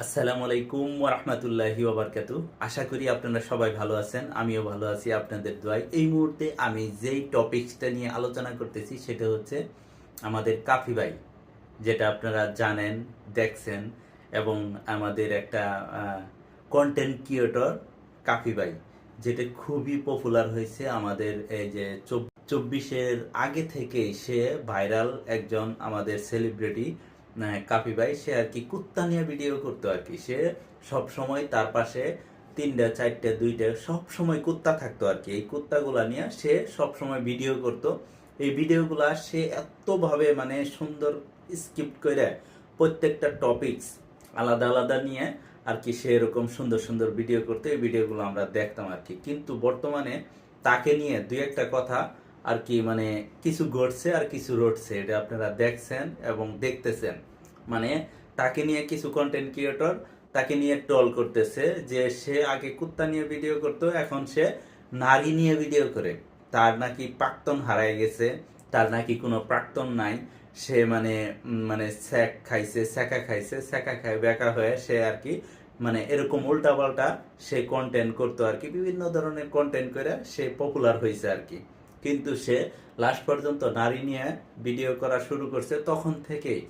আসসালামু আলাইকুম ওরহমতুল্লাহি ওবরকাতু আশা করি আপনারা সবাই ভালো আছেন, আমিও ভালো আছি আপনাদের দোয়ায়। এই মুহূর্তে আমি যেই টপিকসটা নিয়ে আলোচনা করতেছি সেটা হচ্ছে আমাদের কাফি ভাই, যেটা আপনারা জানেন, দেখছেন এবং আমাদের একটা কন্টেন্ট ক্রিয়েটর কাফি ভাই, যেটা খুবই পপুলার হয়েছে আমাদের এই যে চব্বিশের আগে থেকে সে ভাইরাল একজন আমাদের সেলিব্রিটি কাপি ভাই, সে আর কি কুত্তা নিয়ে ভিডিও করতো আর কি। সে সব সময় তার পাশে তিনটা, চারটা, দুইটা, সব সময় কুত্তা থাকতো আর কি। এই কুত্তাগুলা নিয়ে সে সব সময় ভিডিও করতো। এই ভিডিওগুলা সে এতভাবে মানে সুন্দর স্কিপ্ট করে প্রত্যেকটা টপিকস আলাদা আলাদা নিয়ে আর কি সে এরকম সুন্দর সুন্দর ভিডিও করতে। এই ভিডিওগুলো আমরা দেখতাম আর কি। কিন্তু বর্তমানে তাকে নিয়ে দুই একটা কথা আর কি মানে কিছু ঘটছে আর কিছু রটছে, এটা আপনারা দেখছেন এবং দেখতেছেন। মানে তাকে নিয়ে কিছু কন্টেন্ট ক্রিয়েটর তাকে নিয়ে ট্রল করতেছে যে সে আগে কুত্তা নিয়ে ভিডিও করতো, এখন সে নারী নিয়ে ভিডিও করে। তার নাকি প্রাক্তন হারায় গেছে, তার নাকি কোনো প্রাক্তন নাই। সে মানে মানে স্যাক খাইছে, স্যাকা খাইছে, স্যাকা খায় বেকা হয়ে সে আর কি মানে এরকম উল্টাপাল্টা সে কন্টেন্ট করতো আর কি। বিভিন্ন ধরনের কন্টেন্ট করে সে পপুলার হয়েছে আর কি। কিন্তু সে লাস্ট পর্যন্ত নারী নিয়ে ভিডিও করা শুরু করছে। তখন থেকেই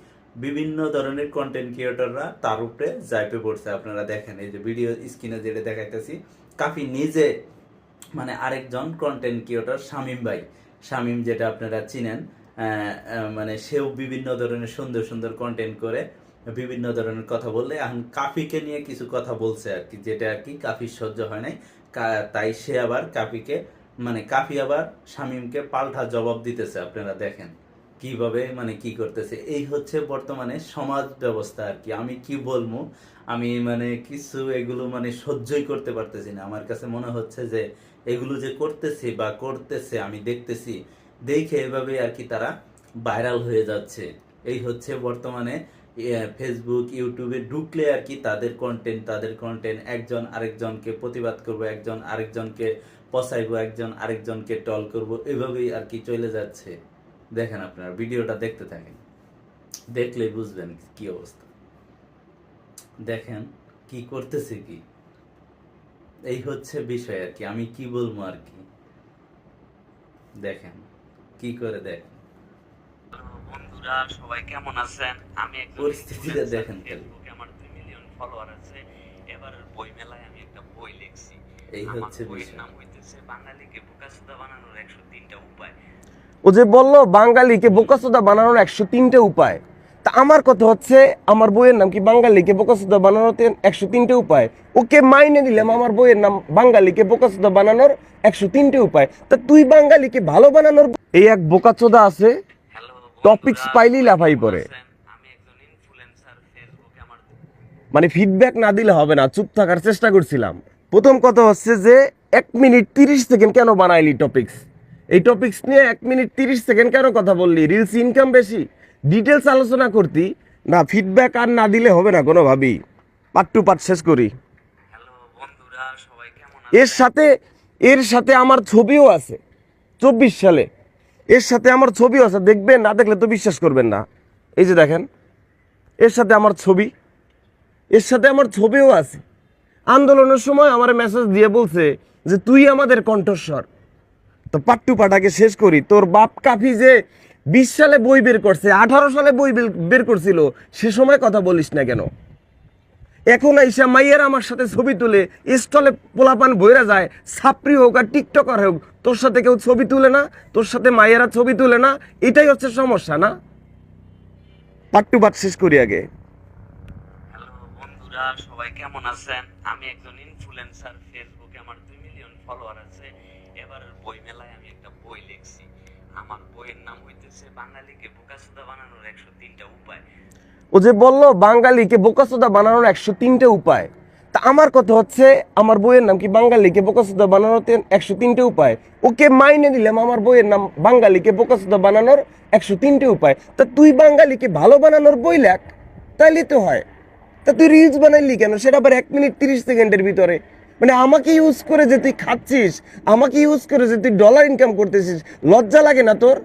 বিভিন্ন ধরনের কন্টেন্ট ক্রিয়েটররা তার উপরে জাইপে পড়ছে। আপনারা দেখেন, এই যে ভিডিও স্ক্রিনে যেটা দেখাইতেছি, কাফি নিজে মানে আরেকজন কন্টেন্ট ক্রিয়েটর শামিম ভাই। শামিম যেটা আপনারা চিনেন মানে সেও বিভিন্ন ধরনের সুন্দর সুন্দর কন্টেন্ট করে বিভিন্ন ধরনের কথা বললে। এখন কাফিকে নিয়ে কিছু কথা বলছে আর কি, যেটা আর কি কাফির সহ্য হয় নাই। তাই সে আবার কাফিকে মানে কাফি আবার শামীমকে পাল্টা জবাব দিতেছে, আপনারা দেখেন। কীভাবে মানে কি করতেছে? এই হচ্ছে বর্তমানে সমাজ ব্যবস্থা আর কি। আমি কি বলব? আমি মানে কিছু এগুলো মানে সহ্যই করতে পারতেছি না। আমার কাছে মনে হচ্ছে যে এগুলো যে করতেছে বা করতেছে, আমি দেখতেছি, দেখে এভাবে আর কি তারা ভাইরাল হয়ে যাচ্ছে। এই হচ্ছে বর্তমানে ফেসবুক ইউটিউবে ঢুকলে আর কি তাদের কন্টেন্ট তাদের কন্টেন্ট একজন আরেকজনকে প্রতিবাদ করব, একজন আরেকজনকে পচাইবো একজন আরেকজনকে টল করব এভাবেই আর কি চলে যাচ্ছে। দেখেন আপনারা ভিডিওটা দেখতে থাকেন। দেখলেই বুঝবেন কি অবস্থা। দেখেন কি করতেছে কি। এই হচ্ছে বিষয় আর কি আমি কি বলব আর কি। দেখেন কি করে দেখেন। বন্ধুরা সবাই কেমন আছেন? আমি পরিস্থিতিটা দেখেন। ফেসবুকে আমার দুই মিলিয়ন ফলোয়ার আছে। এবার বই মেলায় আমি একটা বই লিখছি। এই হচ্ছে ও যে বলল বাঙালিকে বোকাসোদা বানানোর একশো তিনটে উপায়। তা আমার কথা হচ্ছে আমার বইয়ের নাম কি বাঙালিকে বোকাসোদা বানানোর একশো তিনটে উপায়? ওকে মাইনে দিলাম আমার বইয়ের নাম বাঙালিকে বোকাসোদা বানানোর একশো তিনটে উপায়। তা তুই বাঙালিকে ভালো বানানোর এই এক বোকাচোদা আছে Topics পাইলেই লাফাই আমার মানে ফিডব্যাক না দিলে হবে না চুপ থাকার চেষ্টা করছিলাম। প্রথম কথা হচ্ছে যে এক মিনিট তিরিশ সেকেন্ড কেন বানাইলি টপিক্স এই টপিক্স নিয়ে এক মিনিট তিরিশ সেকেন্ড কেন কথা বললি? রিলস ইনকাম বেশি। ডিটেলস আলোচনা করতি। না ফিডব্যাক আর না দিলে হবে না কোনোভাবেই। পার্ট টু পার্ট শেষ করি। এর সাথে এর সাথে আমার ছবিও আছে। চব্বিশ সালে। এর সাথে আমার ছবিও আছে। দেখবেন না দেখলে তো বিশ্বাস করবেন না। এই যে দেখেন এর সাথে আমার ছবি। এর সাথে আমার ছবিও আছে। আন্দোলনের সময় আমার মেসেজ দিয়ে বলছে যে, তুই আমাদের কণ্ঠস্বর। তো পাট্টু পাটাকে শেষ করি। তোর বাপ কাফি যে বিশ সালে বই বের করছে, আঠারো সালে বই বের- করছিল, সে সময় কথা বলিস না কেন? এখন আইসা মাইয়ের আমার সাথে ছবি তুলে, স্টলে পোলাপান বইরা যায় সাপ্রি হোক আর টিকটকার হোক, তোর সাথে কেউ ছবি তুলে না, তোর সাথে মাইয়েরা ছবি তুলে না, এটাই হচ্ছে সমস্যা, না? পাট্টু পাট শেষ করি আগে। বন্ধুরা, সবাই কেমন আছেন? আমি একজন ইনফ্লুয়েন্সার ফেসবুকে আমার দুই মিলিয়ন ফলোয়ার আছে। এবার বই মেলায় আমি একটা বই লিখছি। আমার বইয়ের নাম হইতেছে বাঙালিকে বোকাসুদা বানানোর একশো তিনটা উপায়। ও যে বলল বাঙালিকে বোকাসোদা বানানোর একশো তিনটে উপায়, তা আমার কথা হচ্ছে, আমার বইয়ের নাম কি বাঙালিকে বোকাসোদা বানানোর একশো তিনটে উপায়? ওকে মাইনে দিলাম, আমার বইয়ের নাম বাঙালিকে বোকাসোদা বানানোর একশো তিনটে উপায়। তা তুই বাঙালিকে ভালো বানানোর বই লেখ, তাইলে তো হয়। তা তুই রিলস বানাইলি কেন? সেটা আবার এক মিনিট তিরিশ সেকেন্ডের ভিতরে। মানে আমাকে ইউজ করে যে তুই খাচ্ছিস, আমাকে ইউজ করে যে তুই ডলার ইনকাম করতেছিস, লজ্জা লাগে না তোর?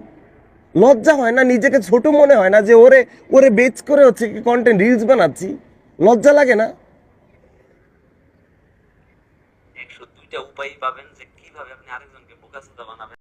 লজ্জা হয় না? নিজেকে ছোট মনে হয় না যে ওরে ওরে বেচ করে হচ্ছে কি কন্টেন্ট রিলস বানাচ্ছি? লজ্জা লাগে না? উপায় পাবেন যে কীভাবে আপনি আরেকজনকে বানাবেন।